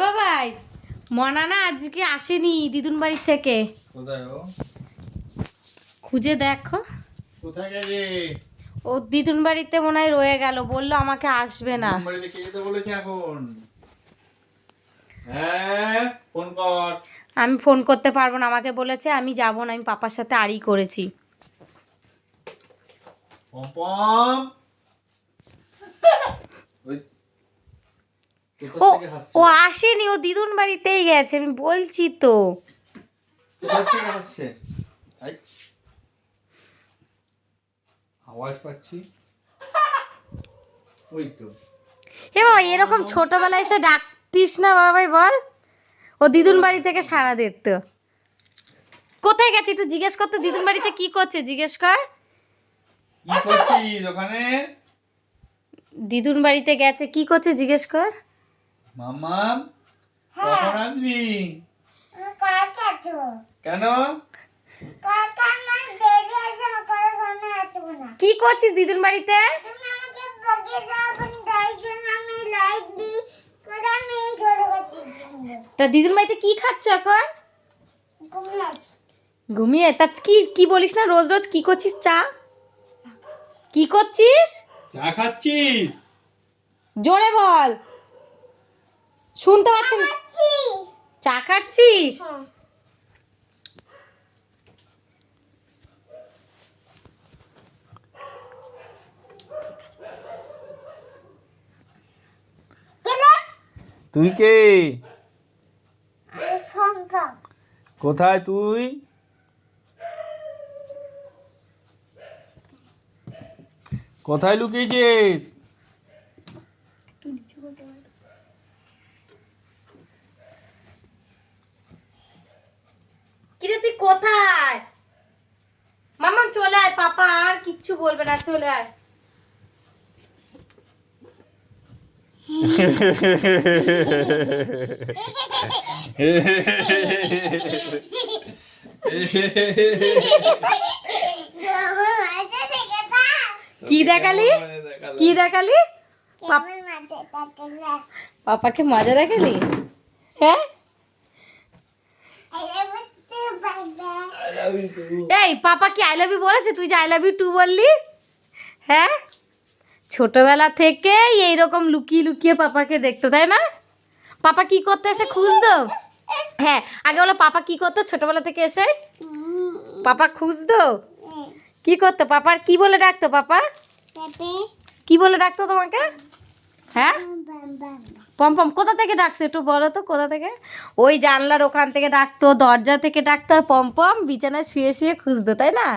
বাবাই মনা না আজকে আসেনি দিদুন বাড়ির থেকে। কোথায় ও? খুঁজে দেখো। কোথায় ও দিদুন বাড়িতে মনে হয় রয়ে গেল বলল আমাকে আসবে না। হ্যাঁ আমি ফোন করতে পারব না আমাকে বলেছে আমি যাব না আমি পাপার সাথে আড়ি করেছি। ওই ও ও আসেনি ও দিদুন বাড়িতেই গেছে আমি বলছি তো। আওয়াজ পাচ্ছি? ওই তো। এ বাবা এরকম ছোটবেলায় এসে ডাকতিস না বাবাই বল। ও দিদুন বাড়ি থেকে সারা দিত। কোথায় গেছে? একটু জিজ্ঞেস কর তো দিদুন বাড়িতে কি করছে? জিজ্ঞেস কর। কি করছিস ওখানে? দিদুন বাড়িতে গেছে কি করছে? জিজ্ঞেস কর। মামা কখন আসবি? কেন? কি করছিস দিদুন বাড়িতে? তা দিদুন বাড়িতে কি খাচ্ছ এখন? ঘুমিয়ে তা কি কি বলিস না রোজ রোজ কি করছিস চা? কি করছিস? চা খাচ্ছিস? জোরে বল। শুনতে পাচ্ছেন? চা খাচ্ছিস? তুই কে? কোথায় তুই? কোথায় লুকিয়েছিস? কিচ্ছু বলবে না চলে আয় কি দেখালি কি দেখালি পাপাকে মজা দেখালি হ্যাঁ এই পাপা কি আই লাভ ইউ বলেছে তুই যে আই লাভ ইউ টু বললি হ্যাঁ ছোটবেলা থেকে এইরকম লুকিয়ে লুকিয়ে পাপাকে দেখতো তাই না পাপা কি করতে এসে খুঁজতো হ্যাঁ আগে বলো পাপা কি করতো ছোটবেলা থেকে এসে পাপা খুঁজতো কি করতো পাপার কি বলে ডাকতো পাপা কি বলে ডাকতো তোমাকে হ্যাঁ পম পম, কোথা থেকে ডাকতো একটু বলো তো, কোথা থেকে? ওই জানলার ওখান থেকে ডাকতো, দরজা থেকে ডাকতো, আর পম পম বিছানায় শুয়ে শুয়ে খুঁজতো, তাই না?